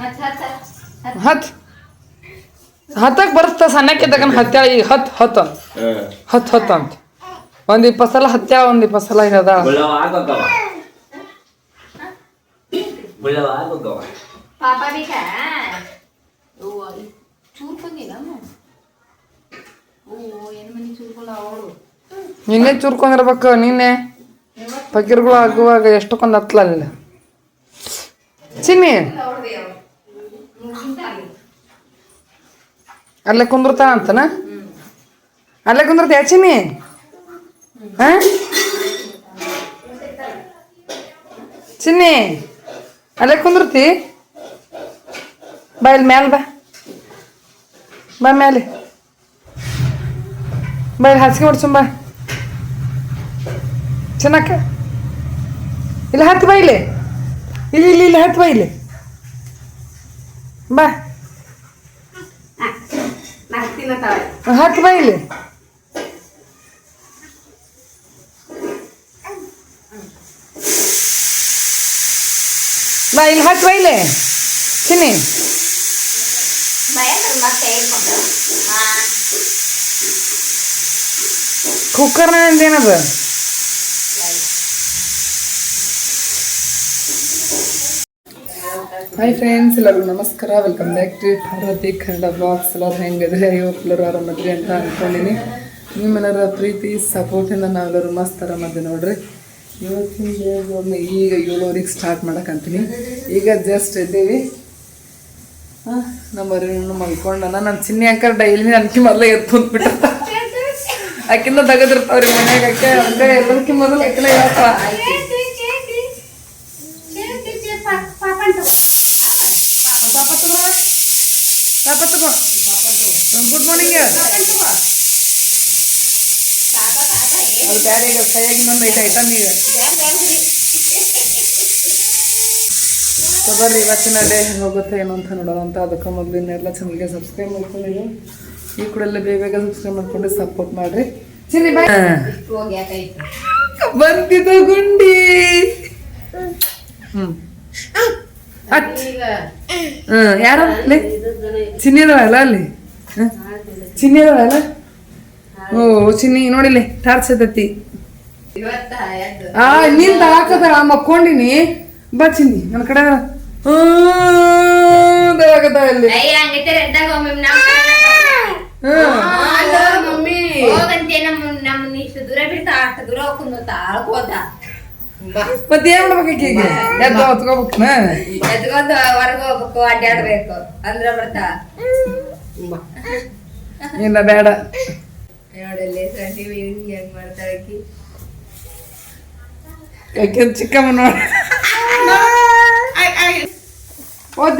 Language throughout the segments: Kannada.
ಹತ್ ಹತ್ ಹತ್ ಸಣ್ಣಕ್ಕೆ ಹತ್ತಕ್ಕೆ ಸಣ್ಣಕ್ಕಿದ್ದಾಗ ಹತ್ಯಾಳ ಈಗ ಹತ್ ಹತ್ ಅಂತ. ಹತ್ ಹತ್ ಅಂತ. ಒಂದ್ ಇಪ್ಪತ್ತು ಸಲ ಹತ್ಯಾಳ ಒಂದ್ ಇಪ್ಪತ್ತು ಸಲ ಇರದ ನಿನ್ನೆ ಚೂರ್ಕೊಂಡಿರ್ಬೇಕು ನಿನ್ನೆ. ಪಕೀರ್ಗಳು ಆಗುವಾಗ ಎಷ್ಟಕ್ಕೊಂದು ಹತ್ಲಲ್ಲ ಚಿನ್ನಿ. ಅಲ್ಲೇ ಕುಂದಿರ್ತಾನ ಅಂತನ? ಅಲ್ಲೇ ಕುಂದಿರ್ತ ಚಿನ್ನಿ? ಚಿನ್ನಿ, ಅಲ್ಲೇ ಕುಂದ್ರತಿ ಬಾ ಇಲ್ಲಿ ಮ್ಯಾಲ ಬಾ. ಬಾ ಮ್ಯಾಲೆ. ಬಾ ಇಲ್ಲಿ ಹಾಸಿಗೆ ಹೊಡ್ಸು ಬಾ. ಚೆನ್ನಕ್ಕ ಇಲ್ಲಿ, ಹತ್ತು ಬಾ ಇಲ್ಲಿ. ಇಲ್ಲಿ ಇಲ್ಲಿ ಇಲ್ಲಿ ಹತ್ತು ಬಾ ಇಲ್ಲಿ. ಬಾ. ಹತ್ತು ಬಾ ಇಲ್ಲಿ. ಬಾ ಇಲ್ಲಿ ಹತ್ತು ಬಾ ಇಲ್ಲಿ. ಚಿನ್ನಿ ಭಯಂಕರ ಮತ್ತೆ ಹೇಳ್ಕೊಂಡು ಹಾ. ಕುಕ್ಕರ್ನ ಏನದ ಹಾಯ್ ಫ್ರೆಂಡ್ಸ್ ಎಲ್ಲರಿಗೂ ನಮಸ್ಕಾರ. Welcome back to Bharathi Kannada blogs ಎಲ್ಲರೂ ಹೆಂಗಿದ್ರೆ? ಎಲ್ಲರೂ ಆರಾಮದ್ರಿ ಅಂತ ಅನ್ಕೊಂಡಿನಿ. ನಿಮ್ಮೆಲ್ಲರ ಪ್ರೀತಿ ಸಪೋರ್ಟಿಂದ ನಾವೆಲ್ಲರೂ ಮಸ್ತ್ ಆರಾಮದ್ದೆ ನೋಡ್ರಿ. ಇವತ್ತಿನ ಈಗ ಏಳುವರೆಗೆ ಸ್ಟಾರ್ಟ್ ಮಾಡಕ್ಕಂತೀನಿ ಈಗ ಜಸ್ಟ್ ಇದ್ದೀವಿ. ಹಾಂ ನಮ್ಮ ಅರಿವನ್ನು ಮಲ್ಕೊಂಡನ. ನನ್ನ ಚಿನ್ನಿ ಅಂಕರ್ ಡೈಲಿ ನನಗೆ ಮೊದಲೇ ಎದ್ದು ಕುಂತ್ಬಿಟ್ಟ ಆಕಿಂದ ತೆಗೆದಿರ್ತಾವ್ರಿ ಮನ್ಯಾಗ ಆಕೆ ಹಂಗ ಎಲ್ಲದಕ್ಕಿ ಮೊದಲು ಆಕಿನ ಹೇಳ್ತಾಳ ಪಾಪ ತಗೋ ಪಾಪ ತಗೋ ಗುಡ್ ಮಾರ್ನಿಂಗ್ ಅದು ಬೇರೆ ಕೈಯಾಗಿ ಇನ್ನೊಂದು ಐತೆ ಐಟಮ್ ಈಗ ಬರ್ರಿ ಇವತ್ತಿನ ಡೇ ಹೋಗುತ್ತೆ ಏನು ಅಂತ ನೋಡೋಣ ಅಂತ ಅದಕ್ಕೆ ಮೊದಲಿನೆಲ್ಲ ಚಾನಲ್ಗೆ ಸಬ್ಸ್ಕ್ರೈಬ್ ಮಾಡ್ಕೊಂಡಿದ್ದು ಈ ಕೂಡ ಎಲ್ಲ ಬೇಗ ಬೇಗ ಸಬ್ಸ್ಕ್ರೈಬ್ ಮಾಡ್ಕೊಂಡು ಸಪೋರ್ಟ್ ಮಾಡ್ರಿ ಸರಿ ಬಾಯ್ ಬಂದಿದ್ದು ಗುಂಡಿ ಹ್ಮ್ ಈಗ ಹ್ಮ್ ಯಾರು ಅಲ್ಲಿ? ಚಿನ್ನಿ ಅದಾಳಲ್ಲ ಅಲ್ಲಿ? ಓ ಚಿನ್ನಿ ನೋಡಿಲ್ಲಿ ಟಾರ್ಚ್ ಐತತಿ ಇವತ್ತ ಎದ್ದು ಆ ನಿಂದ ಹಾಕದ ಮಕ್ಕೊಂಡಿನಿ ಬಾ ಚಿನ್ನಿ ನನ್ನ ಕಡೆ ಅಲ್ಲಿ ಹ್ಮ್ ಮಮ್ಮಿ. ಹೋಗಂತೆ ನಮ್ಮ ನಮ್ಮ ಇಷ್ಟು ದೂರ ಬಿಡ್ತಾ ಅಷ್ಟು ದೂರ ಹೋಗ್ಕೊಂಡು ತಾಳ್ಕೋತ ಮತ್ತೆ ಏನ್ ಮಾಡ್ಬೇಕು ಈಗ? ಎದ್ದು ಹೊತ್ಕೋಬೇಕು ಎದ್ಕೊಂಡು ಹೊರಗೆ ಹೋಗ್ಬೇಕು ಅಡ್ಡಾಡ್ಬೇಕು ಅಂದ್ರೆ ಬರ್ತಾ ಇಲ್ಲ ಬೇಡ. ನೋಡಲ್ಲಿ ಸಂಟಿ ಹೆಂಗ್ ಮಾಡ್ತಾಳೆ ಆಕಿ. ಯಾಕೆ ಚಿಕ್ಕಮ್ಮ ನೋಡ.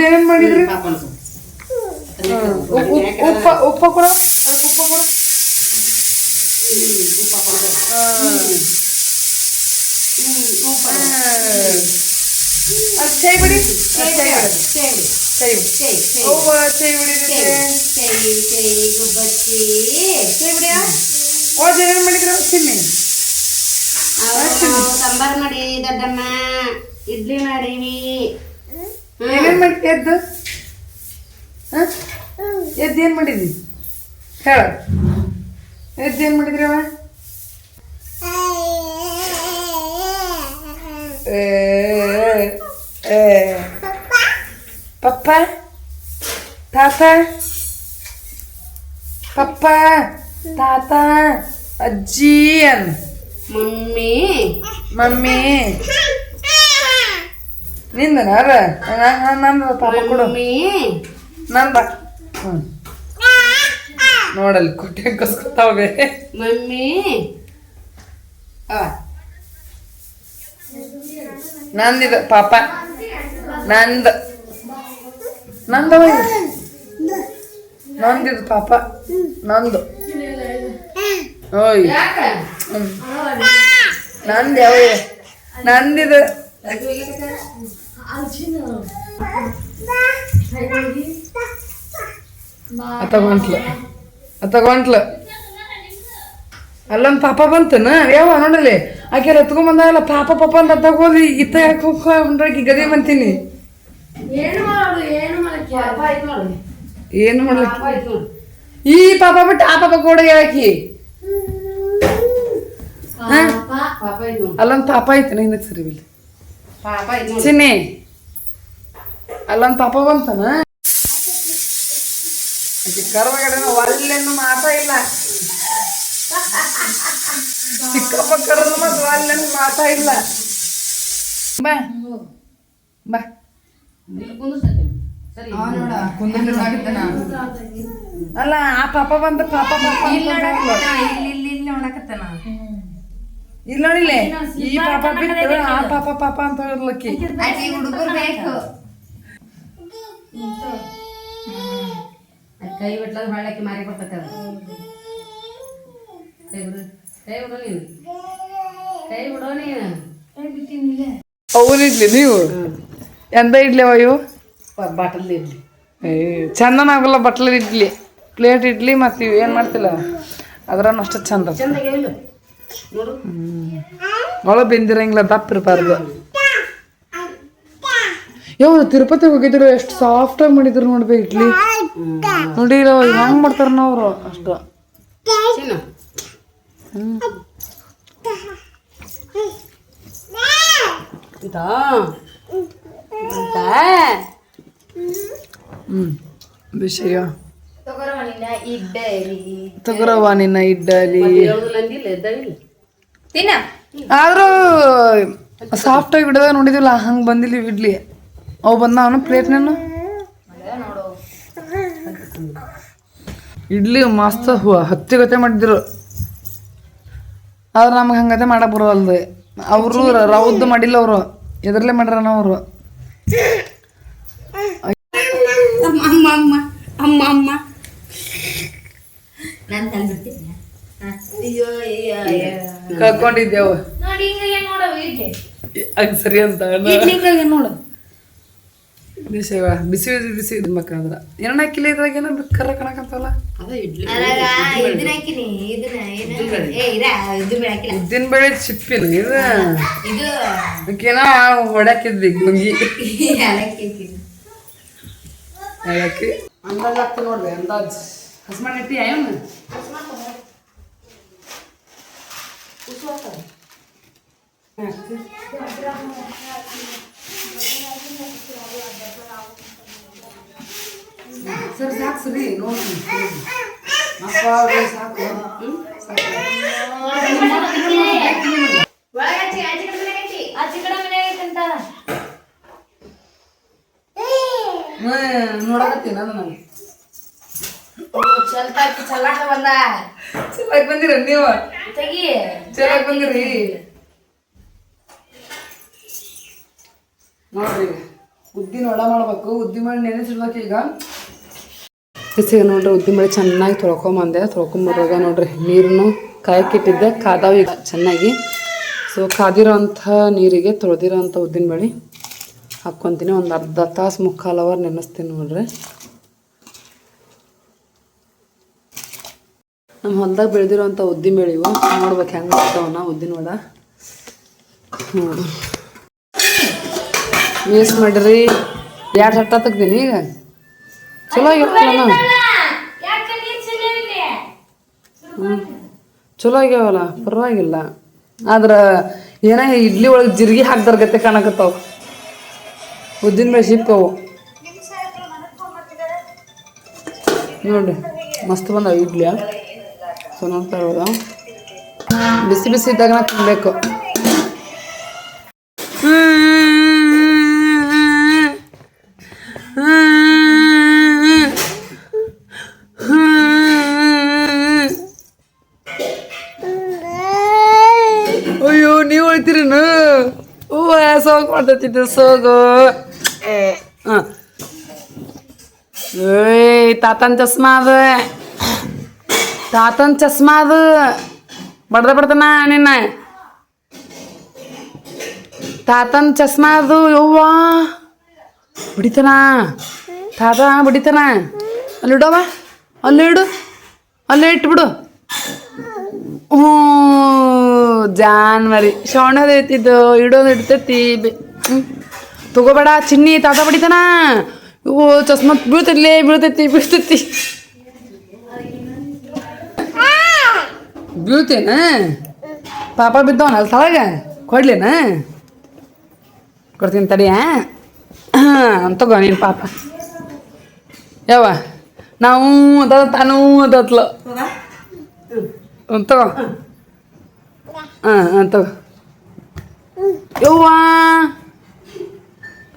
ಏನ್ ಮಾಡಿದ್ರಿ. ಉಪ್ಪು ಉಪ್ಪ ಉಪ್ಪ ಕೊಡ. ಅದಕ್ಕೆ ಉಪ್ಪ ಕೊಡ. ಚೈ ಬಿಡಿ ಬಿಡಿ ಚೈ ಬಿಡಿ ಅವ್ವ ಚೈ ಬಿಡಿದೈತೆ ಹೋದ ಏನ್ ಮಾಡಿದ್ರ? ಸಾಂಬಾರ್ ಮಾಡಿ ದೊಡ್ಡಮ್ಮ ಇಡ್ಲಿ ಮಾಡೀವಿ ಏನೇನ್ ಮಾಡಿ ಎದ್ದು ಎದ್ದೇನ್ ಎದ್ದು ಏನು ಮಾಡಿದ್ವಿ ಹೇಳ ಎದ್ದು ಏನು ಮಾಡಿದ್ರಿ ಅವ ಏ, ಏ. ಪಪ್ಪ ತಾತ ಪಪ್ಪ ತಾತ ಅಜ್ಜಿ ಅನ್ ಮಮ್ಮಿ ಮಮ್ಮಿ ನಿಂದನ ಅದ ನಂದ ಪಾಪ ಕೊಡು ಮಮ್ಮಿ ನಂದ ಹ್ಞೂ ನೋಡಲ್ಲಿ ಕೊಟ್ಟೆ ಕಸ್ಕೊತಾವೆ ಮಮ್ಮಿ ಅವ ನಂದಿದ ಪಾಪ. ನಂದ. ನಂದ ನಂದಿದ ಪಾಪ. ನಂದು. ಓಯ್. ನಂದು ಯಾವ ನಂದಿದ. ಅತ್ತಗೊಂಟ್ಲ ಅತ್ತಗೊಂಟ್ಲ ಅಲ್ಲೊಂದು ಪಾಪ ಬಂತನ ಯಾವ ನೋಡಲಿ ಆಕೆ ಎತ್ಕೊಂಡ್ ಬಂದಾಗಲ್ಲ ಪಾಪ ಪಾಪ ಅಂತ ತಗೋದಿ ಇತ್ತ ಯಾಕೆ ಹೋಗಿ ಗದಿ ಬಂತೀನಿ. ಏನು ಮಾಡು ಏನು ಮಾಡಕ್ಕೆ? ಪಾಪ ಆಯ್ತು ಏನು ಮಾಡ್ಲಿ ಪಾಪ ಆಯ್ತು ಈ ಪಾಪ ಬಿಟ್ಟು ಆ ಪಾಪ ಕೂಡ ಹೇಳಕಿ ಅಲ್ಲೊಂದು ಪಾಪ ಐತ ಹಿಂದಕ್ಕೆ ಸರಿ ನೋಡು. ಚಿನ್ನಿ. ಅಲ್ಲೊಂದು ಪಾಪ ಬಂತನ? ಕರ್ಮಗಡೆನ ಒಲ್ಲೆನ್ನು ಮಾತ ಇಲ್ಲ. ಚಿಕ್ಕಪ್ಪ ಮತ್ತು ಅಲ್ಲಿ ಒಲ್ಲೆನ್ನು ಮಾತಾ ಇಲ್ಲ. ಬಾ. ಬಾ. ಇಲ್ಲಿ ಅಲ್ಲ ಆ ಪಾಪ ಬಂದ ಪಾಪ ಪಾಪ ಇಲ್ಲ ನೋಡಿಲ್ಲ ಈ ಪಾಪ ಬಿಟ್ಟು ಆ ಪಾಪ ಪಾಪ ಅಂತ ಹೇಳಲಕ್ಕಿ ಹುಡುಗರು ಬೇಕು. ಕೈ ಬಿಟ್ಲದ ಬಾಳಕ್ಕೆ ಮಾರಿ ಅದು. ಕೈ ಬಿಡು. ನೀನು. ಕೈ ಬಿಡೋ ನೀನು. ಅವ್ರು ಇಡ್ಲಿ ನೀವು? ಎಂದ ಇಡ್ಲಿ ಅವ ಇವು? ಬಾಟಲ್ ಏ ಚಂದನ ಆಗಲ್ಲ ಬಟ್ಲ ಇಡ್ಲಿ. ಪ್ಲೇಟ್ ಇಡ್ಲಿ ಮತ್ತು ಇವು ಏನು ಮಾಡ್ತಿಲ್ಲ? ಅದ್ರನ್ನ ಅಷ್ಟು ಚಂದ. ಒಳ ಬೆಂದಿರಂಗಿಲ್ಲ ದಪ್ಪ ಇರಬಾರ್ದು. ಯಾವ ತಿರುಪತಿ ಹೋಗಿದ್ರು ಎಷ್ಟು ಸಾಫ್ಟಾಗಿ ಮಾಡಿದ್ರು ನೋಡ್ಬೇಕು ಇಡ್ಲಿ. ನೋಡಿ ಹೆಂಗ್ ಮಾಡ್ತಾರ ಅವರು ಅಷ್ಟು. ಇದಾ ಹ್ಞೂ ವಿಷಯ ತಗರವಾನಿನ ನಿನ್ನ ಇಡ್ಡಲಿ. ಆದ್ರೂ ನಿನ್ನ ಆಗಿ ಸಾಫ್ಟಾಗಿ ಬಿಡದ ನೋಡಿದಿಲ್ಲ ಹಂಗೆ ಬಂದಿಲ್ಲ ಇಡ್ಲಿ. ಅವು ಪ್ಲೇಟ್ ಪ್ಲೇಟ್ನೇನು ಇಡ್ಲಿ ಮಸ್ತ್ ಹೂವ ಹತ್ತಿ ಗತೆ ಮಾಡಿದ್ರು. ಆದ್ರೆ ನಮ್ಗೆ ಹಂಗತೆ ಮಾಡಕ್ ಬರೋಲ್ದು ಅವರು ರೌದ್ ಮಾಡಿಲ್ಲ ಅವರು. ಎದ್ರಲ್ಲೇ ಮಾಡ್ಯಾರ ಅವರು. ಅಮ್ಮ ನಾನು ಕಳ್ಕೊಂಡಿದ್ದೇವು ನೋಡಿ ಸರಿ ಅಂತ ಇಡ್ಲಿಂಗ ನೋಡು ಬಿಸಿ ಬಿಸಿ ಬಿಸಿ ಇದ್ಮಕ್ಕಾದ್ರ ಏನ ಹಾಕಿಲ್ಲ ಇದ್ರಾಗ ಏನೋ ಕರ್ರ ಕಣಕಂತಲ್ಲ ಉದ್ದಿನ ಬೇಳೆ ಚಿಪ್ಪಿನ ಇದು ಇದು ಹೊಡಕಿದ್ವಿ ಗುಂಗಿ ಹೇಳಕ್ಕೆ ಅಂದಾಜ್ ಆಗ್ತದೆ ನೋಡ್ರಿ ಅಂದಾಜ್. ಹಸ್ಮಣ್ಣ ಇಟ್ಟಿ ಏನು ಸರಿ, ಸಾಕು ಸರಿ ನೋಡಿ ಅಪ್ಪ ಅವ್ರೆ ಸಾಕು. ನೋಡಕತ್ತೀನಿ ನಾನು ಸ್ವಲ್ಪ ಹಾಕಿ ಚಲ್ಲಾಟ ಬಂದ ಚೆನ್ನಾಗಿ ಬಂದಿರ ನೀವು? ತೆಗಿ ಚೆನ್ನಾಗಿ ಬಂದಿರಿ. ನೋಡ್ರಿ, ಉದ್ದಿನ ಒಳ ಮಾಡ್ಬೇಕು. ಉದ್ದಿ ಮಾಡಿ ನೆನೆಸಿಡ್ಬೇಕು ಈಗ. ಬಿಸಿಗೆ ನೋಡ್ರಿ, ಉದ್ದಿನ ಬೇಳೆ ಚೆನ್ನಾಗಿ ತೊಳ್ಕೊಂಬಂದೆ ತೊಳ್ಕೊಂಬರುವಾಗ ನೋಡ್ರಿ, ನೀರನ್ನು ಕಾಯಕ್ಕಿಟ್ಟಿದ್ದೆ. ಕಾದಾವ ಈಗ ಚೆನ್ನಾಗಿ. ಸೊ ಕಾದಿರೋ ಅಂಥ ನೀರಿಗೆ ತೊಳೆದಿರೋ ಅಂಥ ಉದ್ದಿನ ಬೇಳೆ ಹಾಕ್ಕೊತೀನಿ. ಒಂದು ಅರ್ಧ ತಾಸು ಮುಕ್ಕಾಲು ಅವರ್ ನೆನೆಸ್ತೀನಿ ನೋಡ್ರಿ. ನಮ್ಮ ಹೊಲ್ದಾಗ ಬೆಳೆದಿರೋಂಥ ಉದ್ದಿನ ಬೇಳೆ ಇವು. ನೋಡ್ಬೇಕು ಹೆಂಗೆ ಬರ್ತಾವನ ಉದ್ದಿನ ವಡ. ಹ್ಞೂ ವೇಸ್ಟ್ ಮಾಡಿರಿ. ಎರಡು ಹಟ್ಟ ತೆಗ್ದೀನಿ ಈಗ. ಚಲೋ ಆಗಿರ್ತಲ್ಲ ಹ್ಞೂ ಚಲೋ ಆಗ್ಯಾವಲ್ಲ ಪರವಾಗಿಲ್ಲ. ಆದ್ರೆ ಏನ ಇಡ್ಲಿ ಒಳಗೆ ಜಿರ್ಗಿ ಹಾಕ್ದಾರ ಗತೆ ಕಾಣಕತ್ತಾವ. ಉದ್ದಿನ ಮೇಲೆ ಸಿಕ್ಕವು ನೋಡ್ರಿ ಮಸ್ತ್ ಬಂದಾವ ಇಡ್ಲಿ ಸೊ ನೋಡ್ತಾ ಇರೋದ ಬಿಸಿ ಬಿಸಿ ಇದ್ದಾಗ ತಿನ್ಬೇಕು. ಸೋಗು. ಮಾಡ್ತೈತಿದ್ದು ಏ. ಹಾಂ. ಏಯ್ ತಾತನ್ ಚಸ್ಮಾ ಅದು. ತಾತನ್ ಚಸ್ಮಾ ಅದು. ಬಡ್ದ ಬಿಡ್ತಾನ ನಿನ್ನ? ತಾತನ ಚಸ್ಮಾ ಅದು ಯವ್ವ. ಬಿಡಿತಾನ? ತಾತ ಬಿಡಿತಾನ? ಅಲ್ಲಿ ಇಡವ ಅಲ್ಲಿ ಇಡು. ಅಲ್ಲೇ ಇಟ್ಬಿಡು. ಹ್ಞೂ ಜಾನ್ ಮರಿ ಶವಣದ ಐತಿದ್ದು ಇಡೋದು ಇಡ್ತೈತಿ. ತಗೋಬೇಡ, ಚಿನ್ನಿ, ತಾತ ಬಡಿತಾನ ಇವು ಚಸ್ಮಾ ಬೀಳ್ತೈತಿ ಬೀಳ್ತೈತಿ ಬೀಳ್ತೈತಿ. ಬೀಳ್ತೇನ? ಪಾಪ ಬಿದ್ದವನ ಅಲ್ಲಿ ತಳಗ? ಕೊಡ್ಲೇನ? ಕೊಡ್ತೀನಿ ತಡಿಯ ಅಂತ ತಗೋ ನೀನು ಪಾಪ. ಯಾವ ನಾವು ಅದ ತಾನು ಅದತ್ಲ ತಗೋ. ಹಾಂ ತಗೋ. ಯವ್ವಾ!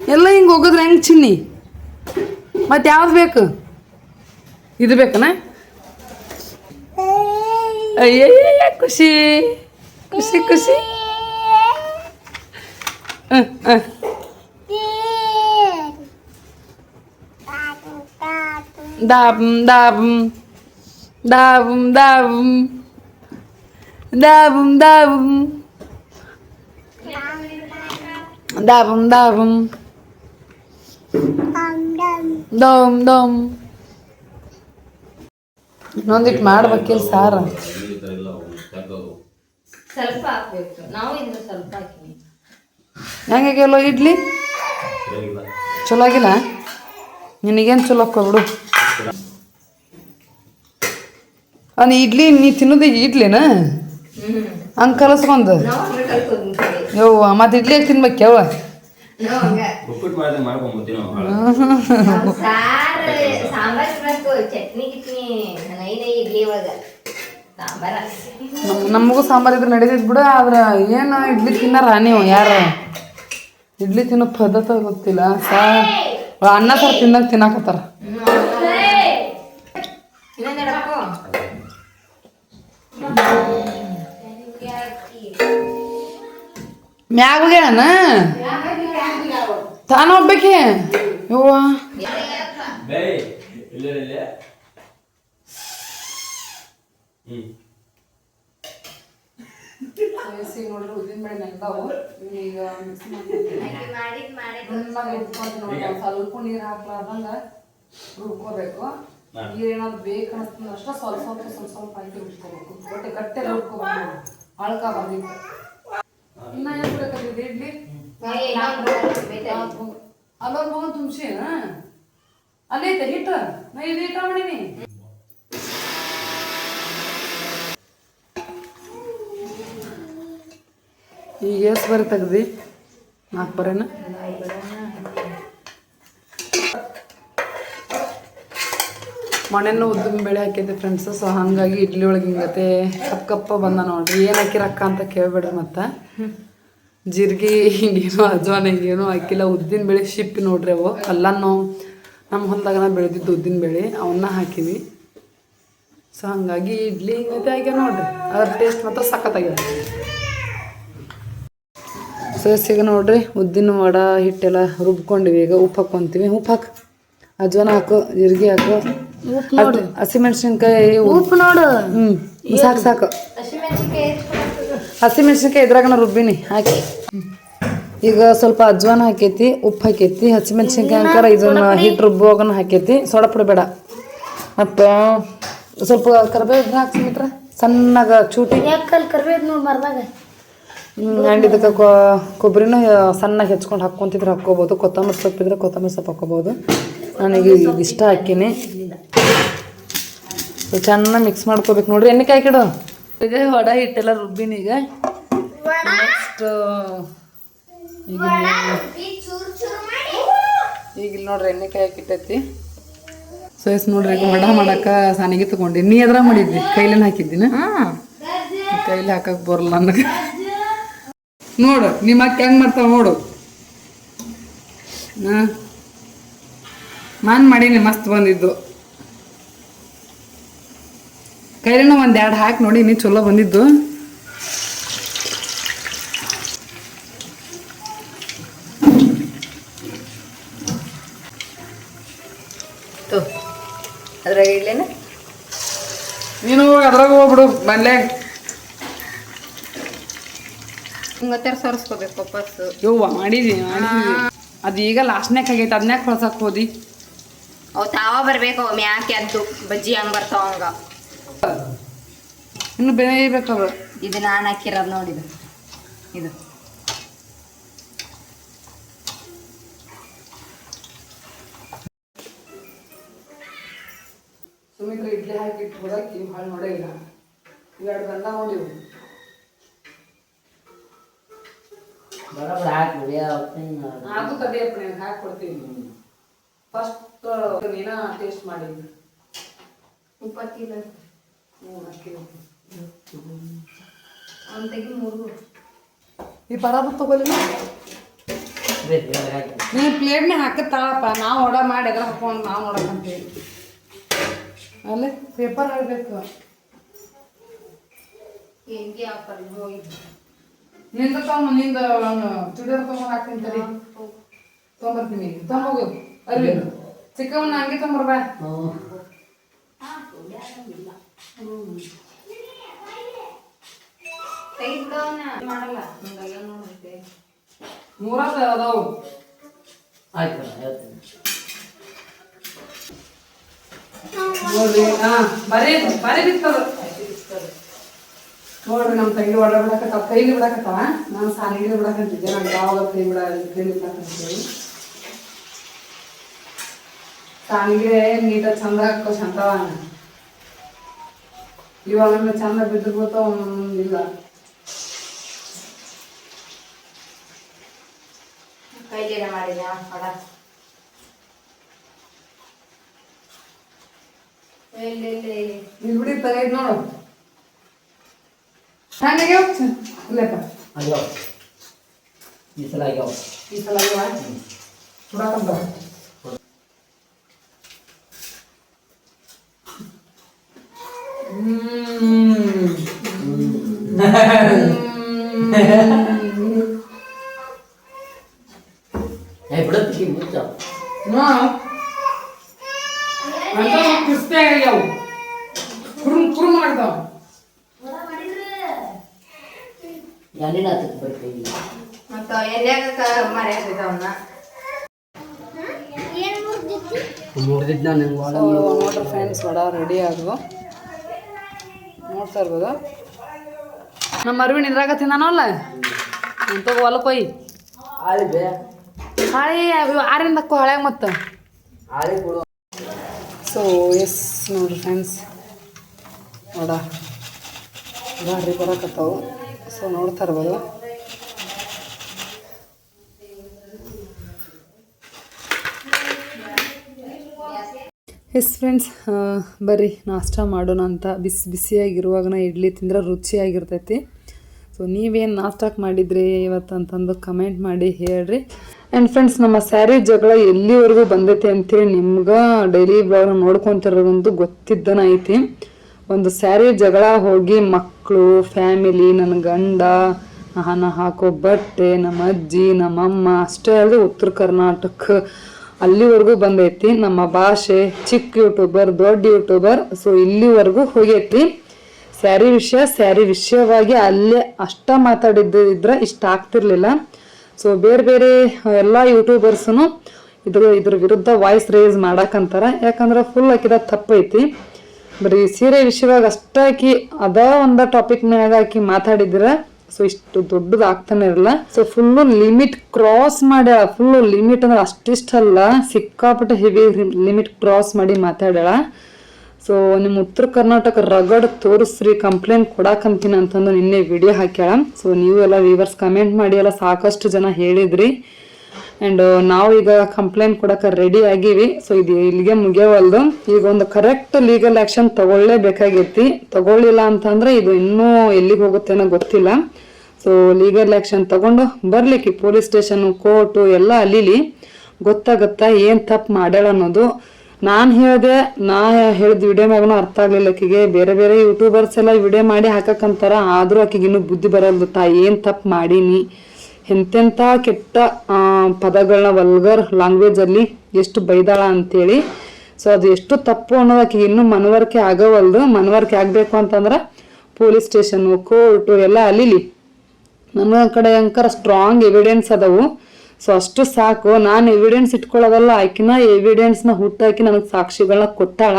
ಎಲ್ಲ ಹಿಂಗೆ ಹೋಗೋದ್ರೆ ಹೆಂಗೆ ಚಿನ್ನಿ? ಮತ್ತೆ ಯಾವ್ದು ಬೇಕು? ಇದು ಬೇಕನ? ಅಯ್ಯಯ್ಯ ಖುಷಿ. ಖುಷಿ ಖುಷಿ. ಹ, ಹ. ದಾಬಂ ದಾಬಂ ದಾಬಂ ದಾಬಂ ದಾಬಂ ದಾಬಂ. ದಾಬಂ ದಾಬಂ. ದಮ್ ದಮ್ ಇನ್ನೊಂದಿಟ್ಟು ಮಾಡ್ಬೇಕಿಲ್ಲ ಸಾರ ಸ್ವಲ್ಪ ಹಾಕ್ಬೇಕು. ನಾವು ಇದ್ರ ಸ್ವಲ್ಪ ಹಾಕಿವಿ ಹೆಂಗಾಗ್ಯಲ್ಲ ಇಡ್ಲಿ? ಚಲೋ ಆಗಿಲ್ಲ? ನಿನಗೇನು ಚಲೋ ಬಿಡು. ಅನ್ ಇಡ್ಲಿ ನೀ ತಿನ್ನೋದು ಇಡ್ಲಿನ? ಹಂಗೆ ಕಲಸ್ಕೊಂಡು. ಯವ್ವ ಮತ್ತೆ ಇಡ್ಲಿ ಹಾಕಿ ತಿನ್ಬೇಕು ಯವ್ವ? ಹಂಗೆ ಉಪ್ಪಿಟ್ಟು ಮಾಡಿದ್ರೆ ಮಾಡ್ಕೊಂಬತ್ತೀವಿ ನಾವು ನಾವು ಸಾರು ಸಾಂಬಾರ್ ಇರ್ಬೇಕು ಚಟ್ನಿ ಗಿಟ್ನಿ ನೈ ನೈ ಇಡ್ಲಿ ಒಳಗ ಸಾಂಬಾರ. ನಮಗೂ ಸಾಂಬಾರು ಇದ್ರೆ ನಡೀತೈತೆ ಬಿಡು ಆದ್ರೆ ಏನು ಇಡ್ಲಿ ತಿನ್ನಾರ ನೀವು ಯಾರು? ಇಡ್ಲಿ ತಿನ್ನೋ ಪದ್ಧತಿ ಗೊತ್ತಿಲ್ಲ. ಸಾ ಅನ್ನ ಸರ್ ತಿನ್ನಂಗೆ ತಿನ್ನಾಕತ್ತಾರ. ಮ್ಯಾಗ ಹೋಗ್ಯಾನ ತಾನ ಹೋಗ್ಬೇಕೆ ಯವ್ವ. ಬೇ ಇಲ್ಲ ಇಲ್ಲ. ಹ್ಞೂ ನೋಡ್ರಿ ಉದ್ದಿನ ಬೇಳೆ ನೆಂದಾವು ಈಗ ಸ್ವಲ್ಪ ನೀರು ಹಾಕ್ಲಾರ್ದಂಗ ರುಬ್ಕೋಬೇಕು. ನೀರು ಏನಾದ್ರು ಬೇಕು ಅನಿಸ್ತಂದ್ರೆ ಅಷ್ಟೇ ಸ್ವಲ್ಪ ಸ್ವಲ್ಪ ಸ್ವಲ್ಪ ಸ್ವಲ್ಪ ಹಾಕಿ ರುಬ್ಕೋಬೇಕು. ಒಟ್ಟು ಗಟ್ಟೆ ರುಬ್ಕೋಬೇಕು. ಅಳ್ಕ ಬಂದಿತ್ತು. ಇನ್ನ ಏನು ಬೇಕಾದ್ರೆ ಇಡ್ಲಿ? ಅಲ್ಲೇ ಐತೆ ಹಿಟ್ಟು? ನಾ ಇದು ಹಿಟ್ಟ ಮಾಡೀನಿ ಈಗ ಎಷ್ಟು ಬರೀ ತೆಗ್ದಿ ನಾಲ್ಕು ಬರೇನ? ಮಣ್ಣೆನ ಉದ್ದಿನ ಬೆಳೆ ಹಾಕಿದ್ದೆ ಫ್ರೆಂಡ್ಸ್ ಸೊ ಹಾಗಾಗಿ ಇಡ್ಲಿ ಒಳಗೆ ಹಿಂಗತೆ ಕಪ್ ಕಪ್ಪ ಬಂದ ನೋಡ್ರಿ. ಏನು ಹಾಕಿರಕ್ಕ ಅಂತ ಕೇಳ್ಬೇಡ್ರಿ ಮತ್ತೆ. ಜೀರಿಗೆ ಹಿಂಗೇನು ಅಜ್ವಾನ ಹಿಂಗೇನು ಹಾಕಿಲ್ಲ ಉದ್ದಿನ ಬೇಳೆ ಶಿಪ್ಪಿ ನೋಡ್ರಿ ಅವು. ಕಲ್ಲನ್ನು ನಮ್ಮ ಹೊಲದಾಗನ ಬೆಳೆದಿದ್ದು ಉದ್ದಿನ ಬೇಳೆ ಅವನ್ನ ಹಾಕಿವಿ ಸೊ ಹಂಗಾಗಿ ಇಡ್ಲಿ ಹಿಂಗೈತೆ ಆಗ್ಯಾವ ನೋಡ್ರಿ. ಅದ್ರ ಟೇಸ್ಟ್ ಮಾತ್ರ ಸಖತ್ತಾಗ್ಯದ ಸೊ ಈಗ ನೋಡ್ರಿ ಉದ್ದಿನ ವಡ ಹಿಟ್ಟೆಲ್ಲ ರುಬ್ಕೊಂಡಿವಿ. ಈಗ ಉಪ್ಪು ಹಾಕ್ಕೊಂತೀವಿ ಉಪ್ಪು ಹಾಕು. ಅಜ್ವಾನ ಹಾಕು ಜೀರಿಗೆ ಹಾಕು. ಹಸಿಮೆಣಸಿನ್ಕಾಯಿ ಹಸಿಮೆಣ್ಸಿನ್ಕಾಯಿ ಉಪ್ಪು ನೋಡು. ಹ್ಞೂ ಸಾಕು ಸಾಕು. ಹಸಿಮೆಣಸಿನ್ಕಾಯಿ ಇದ್ರಾಗನ ರುಬ್ಬಿನಿ ಹಾಕಿ. ಈಗ ಸ್ವಲ್ಪ ಅಜ್ವಾನ ಹಾಕೈತಿ ಉಪ್ಪು ಹಾಕೈತಿ ಹಸಿಮೆಣ್ಸಿನ್ಕಾಯಿ ಅಂಕಾರ ಇದನ್ನ ಹಿಟ್ಟು ರುಬ್ಬುವಾಗನ ಹಾಕೈತಿ. ಸೋಡಾ ಪುಡಿ ಬೇಡ. ಮತ್ತು ಸ್ವಲ್ಪ ಕರ್ಬೇವು ಇದ್ರ ಹಾಕ್ಸಿ ಮಿತ್ರ ಸಣ್ಣಗ ಚೂಟಿ. ಆ್ಯಂಡ್ ಇದಕ್ಕೆ ಕೊಬ್ಬರಿನ ಸಣ್ಣಗೆ ಹೆಚ್ಕೊಂಡು ಹಾಕ್ಕೊಂತಿದ್ರೆ ಹಾಕ್ಕೋಬೋದು ಕೊತ್ತಂಬರಿ ಸೊಪ್ಪು ಇದ್ರೆ ಕೊತ್ತಂಬರಿ ಸೊಪ್ಪು ಹಾಕ್ಕೋಬೋದು. ನನಗೆ ಇಷ್ಟ ಹಾಕಿನಿ. ಚೆನ್ನಾಗಿ ಮಿಕ್ಸ್ ಮಾಡ್ಕೋಬೇಕು ನೋಡ್ರಿ. ಎಣ್ಣೆ ಕಾಯ್ಕಿಡು ಈಗ ವಡ ಹಿಟ್ಟೆಲ್ಲ ರುಬ್ಬಿನ ಈಗ ನೆಕ್ಸ್ಟ್ ಈಗ ಈಗ ಇಲ್ಲಿ ನೋಡ್ರಿ ಎಣ್ಣೆ ಕಾಯಿ ಹಾಕಿಟ್ಟೈತಿ. ಸೊ ಎಸ್ ನೋಡ್ರಿ ಈಗ ವಡ ಮಾಡಕ್ಕೆ ಸಾನಿಗೆ ತಗೊಂಡಿ. ನೀ ಅದ್ರ ಮಾಡಿದ್ವಿ ಕೈಲೇನ ಹಾಕಿದ್ದಿನ? ಕೈಲಿ ಹಾಕಕ್ ಬರಲ್ಲ ನನಗೆ. ನೋಡು ನಿಮ್ಮ ಅಕ್ಕ ಹೆಂಗ್ ಮಾಡ್ತಾವ ನೋಡು. ಹಾಂ. ನಾನ್ ಮಾಡೀನಿ ಮಸ್ತ್ ಬಂದಿದ್ದು. ಕೈಲಿನ ಒಂದು ಎರಡು ಹಾಕಿ ನೋಡಿ ನೀ ಚಲೋ ಬಂದಿದ್ದು. ಅದ್ರಾಗ ಇಡ್ಲೇನ? ನೀನು ಅದ್ರಾಗ ಹೋಗ್ಬಿಡು ಮನ್ಲೆ ಹಿಂಗತ್ತರ ಸರಿಸ್ಕೊಬೇಕು ವಾಪಸ್. ಯವ್ವ ಮಾಡಿದಿ ಅದು ಈಗ ಲಾಸ್ಟ್ನ್ಯಾಗ ಆಗೈತೆ ಅದನ್ಯಾಕ ಹೊಳ್ಸಕ್ ಹೋದಿ? ಅವು ತಾವ ಬರ್ಬೇಕು ಮ್ಯಾಕೆ ಅದ್ದು ಬಜ್ಜಿ ಹಂಗ್ ಬರ್ತಾವ ಹಂಗ. ಇನ್ನು ಬೇಯ್ಬೇಕವ ಇದು ನಾನು ಹಾಕಿರೋದು ನೋಡಿದ ಇದು. ಸುಮಿಕ ಇಡ್ಲಿ ಹಾಕಿ ಇಟ್ಬಿಡಕ್ಕೆ ಭಾಳ ನೋಡೇ ಇಲ್ಲ. ಎರಡು ಬಂದ ನೋಡಿವು ಬರೋಬ್ರ ಹಾಕ್ಬಿಡಿ ಅದು ಕದೇ ಅಪ್ಪ ಹಾಕ್ಕೊಡ್ತೀನಿ ಫಸ್ಟ್ ಏನ ಟೇಸ್ಟ್ ಮಾಡಿದ್ದು ಉಪ್ಪತ್ತಿಲ್ಲ ಈ ಪರಾದ ತಗೊಳ್ಳಿ ಬೇಕು ಇವಾಗ ಹಾಕಿ ನೀನು ಪ್ಲೇಟ್ನೇ ಹಾಕತ್ತಾಳಪ್ಪ ನಾವು ಒಡ ಮಾಡಿ ಎದ್ರ ಹಾಕೊಂಡು ನಾವು ನೋಡಕ್ಕಂತೇಳಿ ಅಲ್ಲೇ ಪೇಪರ್ ಆಗಬೇಕು ಹೆಂಗೆ ಆಫರ್ ಹೋಗಿ? ನಿಂದ ತಗೊಂಡು ನಿಂದ ಚೂಡಿದಾರ್ ತಗೊಂಡು ಹಾಕ್ತೀನಿ ತಡಿ. ತೊಗೊಂಬರ್ತೀನಿ ತೊಗೊಂಬೋಗು ಅರವಿಂದ್ ಚಿಕ್ಕವನ್ನ ಹಂಗೆ ತೊಗೊಂಬರ್ಬಾ. ಮಾಡಲ್ಲ ಹಂಗೆಲ್ಲ ಮೂರಾದ ಅದಾವು. ಆಯ್ತು ಹೇಳ್ತೀನಿ. ನೋಡ್ರಿ, ಹಾ, ಬರೀ ಬರೀ ಬಿತ್ತದು. ನೋಡ್ರಿ, ನಮ್ಮ ತಂಗಿ ಒಡ ಬಿಡಕತ್ತಾವ ಕೈಲಿ ಬಿಡಕತ್ತಾವ ನಾನು ಸಾಲಿಗೆ ಬಿಡಕಂತಿದ್ದೆ ನಂಗೆ ಯಾವಾಗ ಕೈ ಬಿಡ ಕೈಲಿ ಬಿಡಕಂತೀವಿ ಸಾಲಿಗೆ ನೀಟ ಚಂದ ಹಾಕೋ ಚಂದವ ಇವಾಗ ಚಂದ ಬಿದ್ದಿರ್ಬೋತಾವ ಇಲ್ಲ ಕೈಲೇನ ಮಾಡಿದ ಹೊಡ ಇಲ್ಲಿ ಬಿಡಿ ತಗೈತ್ ನೋಡು ಚೆನ್ನಾಗ್ಯಾವ ಇಲ್ಲಪ್ಪ ಆಗ್ಯಾವ ಈ ಸಲ ಆಗ್ಯಾವ ಈ ಸಲ ಆಗ್ಯಾವ ಬಿಡಕಂತ ಏ ಬಿಡತ್ತಿ ಮುಚ್ಚ ಅಂತ ಕ್ರಿಸ್ಪಿ ಆಗ್ಯಾವ ಕುರುಮ್ ಕುರುಮ್ ಮಾಡ್ತಾವ ಎಣ್ಣಿನ ಹತ್ತಕ್ಕೆ ಬರ್ತೀವಿ ಮತ್ತ ಎಲ್ಯಾಗ ಮರ್ಯಾದ ಅವನ್ನ ಮುರಿದಿದ್ದ ನಂಗೆ ಒಳ ನೋಡ್ರಿ ಫ್ರೆಂಡ್ಸ್ ವಡ ರೆಡಿ ಆದವು ನೋಡ್ತಾ ಇರ್ಬೋದು ನಮ್ಮ ಅರಿವಿ ನಿಂದ್ರಾಗ ತಿಂದಾನಲ್ಲ? ಅಂತ ಹೊಲಕ್ಕೆ ಹೋಯ್. ಆಳಿದೆ ಹಾಳೆ ಆರಿಂದ ಹಳ್ಯಾಗ ಮತ್ತೆ. ಸೊ ಎಸ್ ನೋಡ್ರಿ ಫ್ರೆಂಡ್ಸ್ ನೋಡ. ಭಾರಿ ಬರಕತ್ತಾವು. ಸೊ ನೋಡ್ತಾ ಇರ್ಬೋದು ಎಸ್ ಫ್ರೆಂಡ್ಸ್ ಬರ್ರಿ ನಾಷ್ಟ ಮಾಡೋಣ ಅಂತ. ಬಿಸಿ ಬಿಸಿಯಾಗಿರುವಾಗನ ಇಡ್ಲಿ ತಿಂದ್ರೆ ರುಚಿಯಾಗಿರ್ತೈತಿ. ಸೊ ನೀವೇನು ನಾಷ್ಟಾಕ್ ಮಾಡಿದ್ರಿ ಇವತ್ತು ಅಂತಂದು ಕಮೆಂಟ್ ಮಾಡಿ ಹೇಳ್ರಿ. ಆ್ಯಂಡ್ ಫ್ರೆಂಡ್ಸ್ ನಮ್ಮ ಸ್ಯಾರಿ ಜಗಳ ಎಲ್ಲಿವರೆಗೂ ಬಂದೈತೆ ಅಂತೇಳಿ ನಿಮ್ಗೆ ಡೈಲಿ ಬ್ಲಾಗ್ ನೋಡ್ಕೊತಿರೋದೊಂದು ಗೊತ್ತಿದ್ದನ ಐತಿ. ಒಂದು ಸ್ಯಾರಿ ಜಗಳ ಹೋಗಿ ಮಕ್ಕಳು ಫ್ಯಾಮಿಲಿ ನನ್ನ ಗಂಡ ಹಣ ಹಾಕೋ ಬಟ್ಟೆ, ನಮ್ಮ ಅಜ್ಜಿ ನಮ್ಮಮ್ಮ ಅಷ್ಟೇ ಅಲ್ಲದೆ ಉತ್ತರ ಕರ್ನಾಟಕ ಅಲ್ಲಿವರೆಗೂ ಬಂದೈತಿ. ನಮ್ಮ ಭಾಷೆ ಚಿಕ್ಕ ಯೂಟ್ಯೂಬರ್ ದೊಡ್ಡ ಯೂಟ್ಯೂಬರ್ ಸೊ ಇಲ್ಲಿವರೆಗೂ ಹೋಗೈತಿ ಸ್ಯಾರಿ ವಿಷಯ, ಸ್ಯಾರಿ ವಿಷಯವಾಗಿ ಅಲ್ಲೇ ಅಷ್ಟ ಮಾತಾಡಿದ್ದು ಇದ್ರೆ ಇಷ್ಟ ಆಗ್ತಿರ್ಲಿಲ್ಲ. ಸೊ ಬೇರೆ ಬೇರೆ ಎಲ್ಲ ಯೂಟ್ಯೂಬರ್ಸ್ನು ಇದ್ರ ಇದ್ರ ವಿರುದ್ಧ ವಾಯ್ಸ್ ರೇಸ್ ಮಾಡಕ್ಕಂತಾರ ಯಾಕಂದ್ರೆ ಫುಲ್ ಹಾಕಿದ ತಪ್ಪೈತಿ ಬರೀ ಸೀರೆ ವಿಷಯವಾಗಿ ಅಷ್ಟಾಕಿ ಅದ ಒಂದ ಟಾಪಿಕ್ ಮ್ಯಾಗ ಹಾಕಿ ಮಾತಾಡಿದ್ರೆ ಸೊ ಇಷ್ಟು ದೊಡ್ಡದು ಆಗ್ತಾನೆ ಇರಲ್ಲ. ಸೊ ಫುಲ್ಲು ಲಿಮಿಟ್ ಕ್ರಾಸ್ ಮಾಡ್ಯಾಳ ಫುಲ್ಲು ಲಿಮಿಟ್ ಅಂದ್ರೆ ಅಷ್ಟಿಷ್ಟಲ್ಲ ಸಿಕ್ಕಾಪಟ್ಟೆ ಹೆವಿ ಲಿಮಿಟ್ ಕ್ರಾಸ್ ಮಾಡಿ ಮಾತಾಡ್ಯಾಳ. ಸೊ ನಿಮ್ಮ ಉತ್ತರ ಕರ್ನಾಟಕ ರಗಡ್ ತೋರಿಸ್ರಿ ಕಂಪ್ಲೇಂಟ್ ಕೊಡಾಕಂತೀನಿ ಅಂತಂದು ನಿನ್ನೆ ವಿಡಿಯೋ ಹಾಕ್ಯಾಳ. ಸೊ ನೀವು ಎಲ್ಲ ವ್ಯೂವರ್ಸ್ ಕಮೆಂಟ್ ಮಾಡಿ ಎಲ್ಲ ಸಾಕಷ್ಟು ಜನ ಹೇಳಿದ್ರಿ. ಆ್ಯಂಡ್ ನಾವು ಈಗ ಕಂಪ್ಲೇಂಟ್ ಕೊಡಕ್ಕೆ ರೆಡಿ ಆಗೀವಿ. ಸೊ ಇದು ಇಲ್ಲಿಗೆ ಮುಗಿಯವಲ್ದು. ಈಗ ಒಂದು ಕರೆಕ್ಟ್ ಲೀಗಲ್ ಆ್ಯಕ್ಷನ್ ತಗೊಳ್ಳೇಬೇಕಾಗೈತಿ. ತಗೊಳ್ಳಿಲ್ಲ ಅಂತಂದ್ರೆ ಇದು ಇನ್ನೂ ಎಲ್ಲಿಗೆ ಹೋಗುತ್ತೇನೋ ಗೊತ್ತಿಲ್ಲ. ಸೊ ಲೀಗಲ್ ಆ್ಯಕ್ಷನ್ ತಗೊಂಡು ಬರ್ಲಿಕ್ಕೆ ಪೊಲೀಸ್ ಸ್ಟೇಷನು ಕೋರ್ಟು ಎಲ್ಲ ಅಲ್ಲಿಲಿ ಗೊತ್ತಾಗುತ್ತಾ ಏನು ತಪ್ಪು ಮಾಡ್ಯಾಳ ಅನ್ನೋದು ನಾನು ಹೇಳಿದೆ, ನಾ ಹೇಳಿದ ವಿಡಿಯೋ ಮ್ಯಾಗನು ಅರ್ಥ ಆಗ್ಲಿಲ್ಲ ಆಕಿಗೆ. ಬೇರೆ ಬೇರೆ ಯೂಟ್ಯೂಬರ್ಸ್ ಎಲ್ಲ ವಿಡಿಯೋ ಮಾಡಿ ಹಾಕಕ್ಕಂತಾರ. ಆದರೂ ಆಕಿಗೆ ಇನ್ನೂ ಬುದ್ಧಿ ಬರಲ್ದು, ತಾ, ಏನು ತಪ್ಪು ಮಾಡೀನಿ? ಎಂತೆಂಥ ಕೆಟ್ಟ ಪದಗಳನ್ನ ವಲ್ಗರ್ ಲ್ಯಾಂಗ್ವೇಜಲ್ಲಿ ಎಷ್ಟು ಬೈದಾಳ ಅಂತೇಳಿ. ಸೊ ಅದು ಎಷ್ಟು ತಪ್ಪು ಅನ್ನೋದು ಆಕಿಗೆ ಇನ್ನೂ ಮನವರಿಕೆ ಆಗವಲ್ದು. ಮನವರಿಕೆ ಆಗಬೇಕು ಅಂತಂದ್ರೆ ಪೊಲೀಸ್ ಸ್ಟೇಷನ್ ಕೋರ್ಟು ಎಲ್ಲ ಅಲ್ಲಿಲಿ ನನ್ನ ಕಡೆ ಅಂಕರ ಸ್ಟ್ರಾಂಗ್ ಎವಿಡೆನ್ಸ್ ಅದಾವು. ಸೊ ಅಷ್ಟು ಸಾಕು. ನಾನು ಎವಿಡೆನ್ಸ್ ಇಟ್ಕೊಳ್ಳೋದಲ್ಲ. ಆಕಿನ ಎವಿಡೆನ್ಸ್ನ ಹುಟ್ಟಾಕಿ ನನಗೆ ಸಾಕ್ಷಿಗಳನ್ನ ಕೊಟ್ಟಾಳ.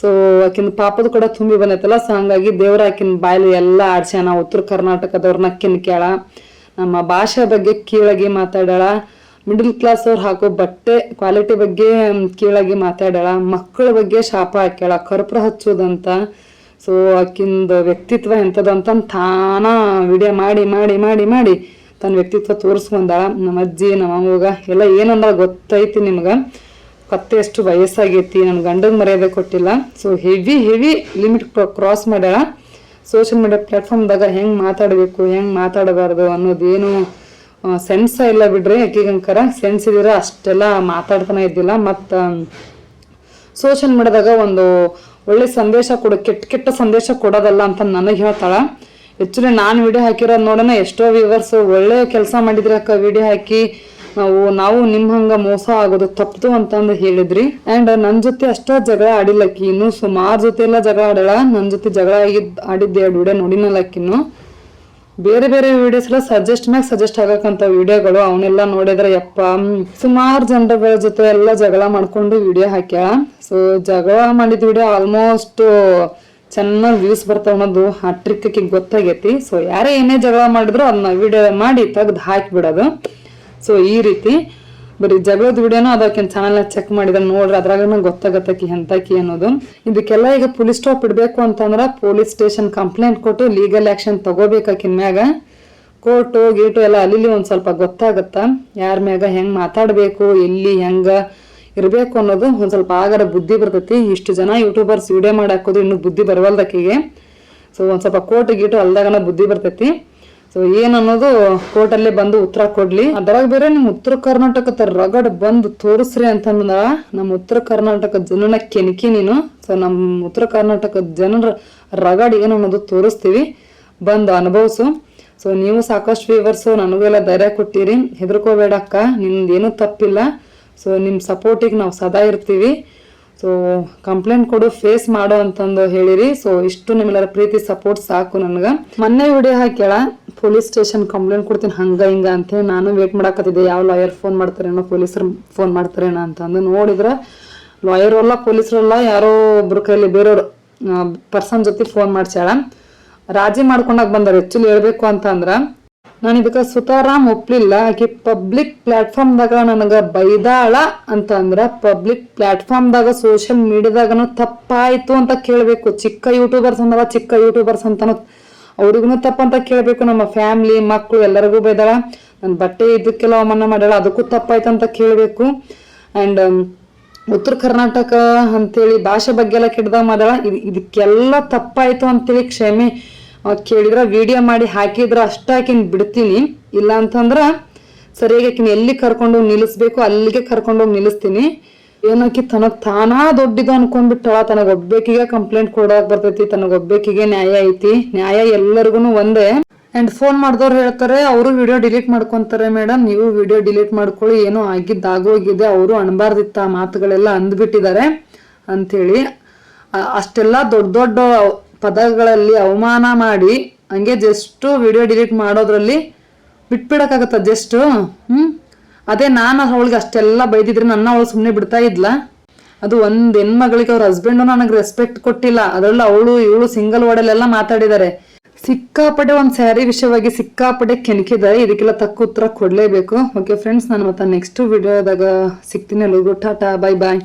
ಸೊ ಆಕಿನ ಪಾಪದ ಕೂಡ ತುಂಬಿ ಬಂದೈತಲ್ಲ. ಸೊ ಹಂಗಾಗಿ ದೇವ್ರ ಆಕಿನ ಬಾಯಲ್ಲಿ ಎಲ್ಲ ಆಡ್ಸ್ಯಾನ. ಉತ್ತರ ಕರ್ನಾಟಕದವ್ರನ್ನ ಕೇಳ. ನಮ್ಮ ಭಾಷೆ ಬಗ್ಗೆ ಕೀಳಾಗಿ ಮಾತಾಡ್ಯಾಳ. ಮಿಡಲ್ ಕ್ಲಾಸ್ ಅವ್ರು ಹಾಕೋ ಬಟ್ಟೆ ಕ್ವಾಲಿಟಿ ಬಗ್ಗೆ ಕೀಳಾಗಿ ಮಾತಾಡ್ಯಾಳ. ಮಕ್ಕಳ ಬಗ್ಗೆ ಶಾಪ ಹಾಕ್ಯಾಳ. ಕರ್ಪೂರ ಹಚ್ಚೋದಂತ. ಸೊ ಆಕಿಂದ ವ್ಯಕ್ತಿತ್ವ ಎಂಥದಂತ ತಾನ ವಿಡಿಯೋ ಮಾಡಿ ಮಾಡಿ ಮಾಡಿ ಮಾಡಿ ತನ್ನ ವ್ಯಕ್ತಿತ್ವ ತೋರಿಸ್ಕೊಂಡಾಳ. ನಮ್ಮ ಅಜ್ಜಿ, ನಮ್ಮ ಅಮ್ಮಗ ಎಲ್ಲ ಏನಂದ ಗೊತ್ತೈತಿ ನಿಮ್ಗೆ. ಕತ್ತೆ ಎಷ್ಟು ವಯಸ್ಸಾಗೈತಿ ನನ್ನ ಗಂಡನ ಮರ್ಯಾದೆ ಕೊಟ್ಟಿಲ್ಲ. So heavy heavy limit cross ಮಾಡ್ಯಾಳ. Social media ಪ್ಲಾಟ್ಫಾರ್ಮ್ದಾಗ ಹೆಂಗೆ ಮಾತಾಡಬೇಕು, ಹೆಂಗೆ ಮಾತಾಡಬಾರ್ದು ಅನ್ನೋದೇನು ಸೆನ್ಸ ಇಲ್ಲ ಬಿಡ್ರಿ ಆಕಿಗಂಕರ ಸೆನ್ಸ್ ಇದ್ರೆ ಅಷ್ಟೆಲ್ಲ ಮಾತಾಡ್ತಾನೆ ಇದ್ದಿಲ್ಲ. ಮತ್ತು ಸೋಷಿಯಲ್ ಮೀಡಿಯಾದಾಗ ಒಂದು ಒಳ್ಳೆ ಸಂದೇಶ ಕೊಡು, ಕೆಟ್ಟ ಕೆಟ್ಟ ಸಂದೇಶ ಕೊಡೋದಲ್ಲ ಅಂತ ನನಗೆ ಹೇಳ್ತಾಳ. ಆ್ಯಕ್ಚುಲಿ ನಾನು ವಿಡಿಯೋ ಹಾಕಿರೋದು ನೋಡೋಣ. ಎಷ್ಟೋ ವ್ಯೂವರ್ಸ್ ಒಳ್ಳೆ ಕೆಲಸ ಮಾಡಿದ್ರೆ ಅಕ್ಕ ವಿಡಿಯೋ ಹಾಕಿ. ನಾವು ನಾವು ನಿಮ್ಮ ಹಂಗ ಮೋಸ ಆಗೋದು ತಪ್ಪು ಅಂತಂದು ಹೇಳಿದ್ರಿ. ಆ್ಯಂಡ್ ನನ್ನ ಜೊತೆ ಅಷ್ಟೋ ಜಗಳ ಆಡಿಲ್ಲಕ್ಕಿ ಇನ್ನು ಸುಮಾರು ಜೊತೆ ಎಲ್ಲ ಜಗಳ ಆಡಲ್ಲ. ನನ್ನ ಜೊತೆ ಜಗಳ ಆಗಿದ್ದು ಆಡಿದ್ದೆ ಎರಡು ವಿಡಿಯೋ ನೋಡಿನಲ್ಲಕ್ಕಿನ್ನು ಬೇರೆ ಬೇರೆ ವಿಡಿಯೋಸ್ ಎಲ್ಲ ಸಜೆಸ್ಟ್ ಮ್ಯಾಗ ಸಜೆಸ್ಟ್ ಆಗಕ್ಕಂತ ವಿಡಿಯೋಗಳು ಅವನ್ನೆಲ್ಲ ನೋಡಿದ್ರೆ ಯಪ್ಪ ಸುಮಾರು ಜನಗಳ ಜೊತೆ ಎಲ್ಲ ಜಗಳ ಮಾಡ್ಕೊಂಡು ವಿಡಿಯೋ ಹಾಕ್ಯಾಳ ಸೊ ಜಗಳ ಮಾಡಿದ ವಿಡಿಯೋ ಆಲ್ಮೋಸ್ಟ್ ಚೆನ್ನಾಗಿ ವ್ಯೂಸ್ ಬರ್ತಾವ ಅನ್ನೋದು ಆ ಟ್ರಿಕ್ ಆಕಿಗೆ ಗೊತ್ತಾಗೈತಿ. ಸೊ ಯಾರೇ ಏನೇ ಜಗಳ ಮಾಡಿದ್ರು ಅದನ್ನ ವಿಡಿಯೋ ಮಾಡಿ ತೆಗ್ದು ಹಾಕಿಬಿಡೋದು. ಸೊ ಈ ರೀತಿ ಬರೀ ಜಗಳದ ವಿಡಿಯೋನ ಅದಕ್ಕೆ ಚಾನಲ್ನ ಚೆಕ್ ಮಾಡಿದ್ರೆ ನೋಡ್ರಿ ಅದ್ರಾಗ ಗೊತ್ತಾಗತ್ತಕಿ ಎಂತಕಿ ಅನ್ನೋದು. ಇದಕ್ಕೆಲ್ಲ ಈಗ ಪೊಲೀಸ್ ಸ್ಟಾಪ್ ಇಡಬೇಕು ಅಂತಂದ್ರೆ ಪೊಲೀಸ್ ಸ್ಟೇಷನ್ ಕಂಪ್ಲೇಂಟ್ ಕೊಟ್ಟು ಲೀಗಲ್ ಆಕ್ಷನ್ ತಗೋಬೇಕಾಕಿನ ಮ್ಯಾಗ. ಕೋರ್ಟು ಗೇಟು ಎಲ್ಲ ಅಲ್ಲಿ ಒಂದು ಸ್ವಲ್ಪ ಗೊತ್ತಾಗತ್ತ. ಯಾರ ಮ್ಯಾಗ ಹೆಂಗೆ ಮಾತಾಡಬೇಕು, ಎಲ್ಲಿ ಹೆಂಗೆ ಇರಬೇಕು ಅನ್ನೋದು ಒಂದು ಸ್ವಲ್ಪ ಆಗರ ಬುದ್ಧಿ ಬರ್ತೈತಿ. ಇಷ್ಟು ಜನ ಯೂಟ್ಯೂಬರ್ಸ್ ವಿಡಿಯೋ ಮಾಡಿ ಹಾಕೋದು ಇನ್ನೂ ಬುದ್ಧಿ ಬರವಲ್ದಕ್ಕಿಗೆ. ಸೊ ಒಂದು ಸ್ವಲ್ಪ ಕೋರ್ಟ್ ಗೀಟು ಅಲ್ದಾಗನ ಬುದ್ಧಿ ಬರ್ತೈತಿ. ಸೊ ಏನನ್ನೋದು ಕೋರ್ಟಲ್ಲೇ ಬಂದು ಉತ್ತರ ಕೊಡ್ಲಿ. ಅದರಾಗ ಬೇರೆ ನಿಮ್ಮ ಉತ್ತರ ಕರ್ನಾಟಕದ ರಗಡ್ ಬಂದು ತೋರಿಸ್ರಿ ಅಂತಂದ ನಮ್ಮ ಉತ್ತರ ಕರ್ನಾಟಕ ಜನನ ಕೆನಕಿ ನೀನು. ಸೊ ನಮ್ಮ ಉತ್ತರ ಕರ್ನಾಟಕದ ಜನರ ರಗಡ್ ಏನು ಅನ್ನೋದು ತೋರಿಸ್ತೀವಿ. ಬಂದು ಅನುಭವಿಸು. ಸೊ ನೀವು ಸಾಕಷ್ಟು ಫೀವರ್ಸು ನನಗೂ ಎಲ್ಲ ಧೈರ್ಯ ಕೊಟ್ಟಿರಿ. ಹೆದರ್ಕೋಬೇಡಕ್ಕ. ಏನೂ ತಪ್ಪಿಲ್ಲ. ಸೊ ನಿಮ್ಮ ಸಪೋರ್ಟಿಗೆ ನಾವು ಸದಾ ಇರ್ತೀವಿ. ಸೊ ಕಂಪ್ಲೇಂಟ್ ಕೊಡು ಫೇಸ್ ಮಾಡೋ ಅಂತಂದು ಹೇಳಿರಿ. ಸೊ ಇಷ್ಟು ನಿಮ್ಮೆಲ್ಲರ ಪ್ರೀತಿ ಸಪೋರ್ಟ್ ಸಾಕು ನನಗೆ. ಮೊನ್ನೆ ವಿಡಿಯೋ ಹಾಕ್ಯಾಳ ಪೊಲೀಸ್ ಸ್ಟೇಷನ್ ಕಂಪ್ಲೇಂಟ್ ಕೊಡ್ತೀನಿ, ಹಂಗ, ಹಿಂಗ ಅಂತ ನಾನು ವೇಟ್ ಮಾಡಕತ್ತಿದ್ದೆ. ಯಾವ ಲಾಯರ್ ಫೋನ್ ಮಾಡ್ತಾರೇನೋ ಪೊಲೀಸರು ಫೋನ್ ಮಾಡ್ತಾರೇನೋ ಅಂತಂದು ನೋಡಿದ್ರೆ ಲಾಯರ್ ಅಲ್ಲ ಪೊಲೀಸರಲ್ಲ ಯಾರೋ ಒಬ್ರ ಕೈಲಿ ಬೇರೆಯವ್ರು ಪರ್ಸನ್ ಜೊತೆ ಫೋನ್ ಮಾಡ್ಸ್ಯಾಳ. ರಾಜಿ ಮಾಡ್ಕೊಂಡಾಗ ಬಂದಾರೆ ಆ್ಯಕ್ಚುಲಿ ಹೇಳ್ಬೇಕು ಅಂತಂದ್ರ ನಾನು ಇದಕ್ಕೆ ಸುತಾರಾಮ್ ಒಪ್ಪಲಿಲ್ಲ ಆಕೆ ಪಬ್ಲಿಕ್ ಪ್ಲಾಟ್ಫಾರ್ಮ್ದಾಗ ನನಗೆ ಬೈದಾಳ ಅಂತಂದ್ರೆ ಪಬ್ಲಿಕ್ ಪ್ಲಾಟ್ಫಾರ್ಮ್ದಾಗ ಸೋಷಿಯಲ್ ಮೀಡಿಯಾದಾಗನು ತಪ್ಪಾಯಿತು ಅಂತ ಕೇಳಬೇಕು. ಚಿಕ್ಕ ಯೂಟ್ಯೂಬರ್ಸ್ ಅಂದವ, ಚಿಕ್ಕ ಯೂಟ್ಯೂಬರ್ಸ್ ಅಂತಾನು ಅವ್ರಿಗೂ ತಪ್ಪಂತ ಕೇಳಬೇಕು. ನಮ್ಮ ಫ್ಯಾಮ್ಲಿ ಮಕ್ಕಳು ಎಲ್ಲರಿಗೂ ಬೈದಾಳ. ನನ್ನ ಬಟ್ಟೆ ಇದಕ್ಕೆಲ್ಲ ಅವಮಾನ ಮಾಡ್ಯಾಳ, ಅದಕ್ಕೂ ತಪ್ಪಾಯ್ತು ಅಂತ ಕೇಳಬೇಕು. ಆ್ಯಂಡ್ ಉತ್ತರ ಕರ್ನಾಟಕ ಅಂತೇಳಿ ಭಾಷೆ ಬಗ್ಗೆ ಎಲ್ಲ ಕೆಟ್ಟದಾಗ ಮಾಡ್ಯಾಳ ಇದು, ಇದಕ್ಕೆಲ್ಲ ತಪ್ಪಾಯ್ತು ಅಂತೇಳಿ ಕ್ಷಮೆ ಕೇಳಿದ್ರ ವಿಡಿಯೋ ಮಾಡಿ ಹಾಕಿದ್ರ ಅಷ್ಟ ಆಕಿನ್ ಬಿಡ್ತೀನಿ. ಇಲ್ಲ ಅಂತಂದ್ರ ಸರಿಯಾಗಿ ಆಕಿನ ಎಲ್ಲಿ ಕರ್ಕೊಂಡೋಗಿ ನಿಲ್ಲಿಸ್ಬೇಕು, ಅಲ್ಲಿಗೆ ಕರ್ಕೊಂಡೋಗಿ ನಿಲ್ಲಿಸ್ತೀನಿ. ಏನಕ್ಕಿ ತನಗ್ ತಾನಾ ದೊಡ್ಡದು ಅನ್ಕೊಂಡ್ಬಿಟ್ಟಳ ತನಗೊಬ್ಬೇಕಿಗೆ ಕಂಪ್ಲೇಂಟ್ ಕೊಡಕ್ ಬರ್ತೈತಿ ತನಗೊಬ್ಬೇಕಿಗೆ ನ್ಯಾಯ ಐತಿ. ನ್ಯಾಯ ಎಲ್ಲರಿಗೂ ಒಂದೇ. ಅಂಡ್ ಫೋನ್ ಮಾಡಿದವ್ರು ಹೇಳ್ತಾರೆ, ಅವರು ವಿಡಿಯೋ ಡಿಲೀಟ್ ಮಾಡ್ಕೊಂತಾರೆ ಮೇಡಮ್ ನೀವು ವಿಡಿಯೋ ಡಿಲೀಟ್ ಮಾಡ್ಕೊಳ್ಳಿ, ಏನೋ ಆಗಿದ್ದಾಗೋಗಿದೆ, ಅವರು ಅನ್ಬಾರ್ದಿತ್ತ ಮಾತುಗಳೆಲ್ಲ ಅಂದ್ಬಿಟ್ಟಿದ್ದಾರೆ ಅಂಥೇಳಿ ಅಷ್ಟೆಲ್ಲ ದೊಡ್ಡ ದೊಡ್ಡ ಪದಗಳಲ್ಲಿ ಅವಮಾನ ಮಾಡಿ, ಹಂಗೆ ಜಸ್ಟು ವಿಡಿಯೋ ಡಿಲೀಟ್ ಮಾಡೋದ್ರಲ್ಲಿ ಬಿಟ್ಬಿಡಕ್ಕಾಗತ್ತ ಜಸ್ಟ್ ಹ್ಞೂ ಅದೇ ನಾನು ಅವಳಿಗೆ ಅಷ್ಟೆಲ್ಲ ಬೈದಿದ್ರೆ ನನ್ನ ಅವಳು ಸುಮ್ಮನೆ ಬಿಡ್ತಾ ಇದ್ಲ? ಅದು ಒಂದ್ ಹೆಣ್ಮಗಳಿಗೆ ಅವ್ರ ಹಸ್ಬೆಂಡು ನನಗೆ ರೆಸ್ಪೆಕ್ಟ್ ಕೊಟ್ಟಿಲ್ಲ. ಅದರಲ್ಲೂ ಅವಳು, ಇವಳು ಸಿಂಗಲ್ ವರ್ಡಲ್ಲೆಲ್ಲ ಮಾತಾಡಿದ್ದಾರೆ. ಸಿಕ್ಕಾಪಟ್ಟೆ ಒಂದು ಸ್ಯಾರಿ ವಿಷಯವಾಗಿ ಸಿಕ್ಕಾಪಟ್ಟೆ ಕೆಣಕಿದ್ದಾರೆ. ಇದಕ್ಕೆಲ್ಲ ತಕ್ಕ ಉತ್ತರ ಕೊಡಲೇಬೇಕು. ಓಕೆ ಫ್ರೆಂಡ್ಸ್ ನಾನು ಮತ್ತೆ ನೆಕ್ಸ್ಟ್ ವಿಡಿಯೋದಾಗ ಸಿಗ್ತೀನಿ ಎಲ್ಲರಿಗೂ ಟಾಟಾ ಬಾಯ್ ಬಾಯ್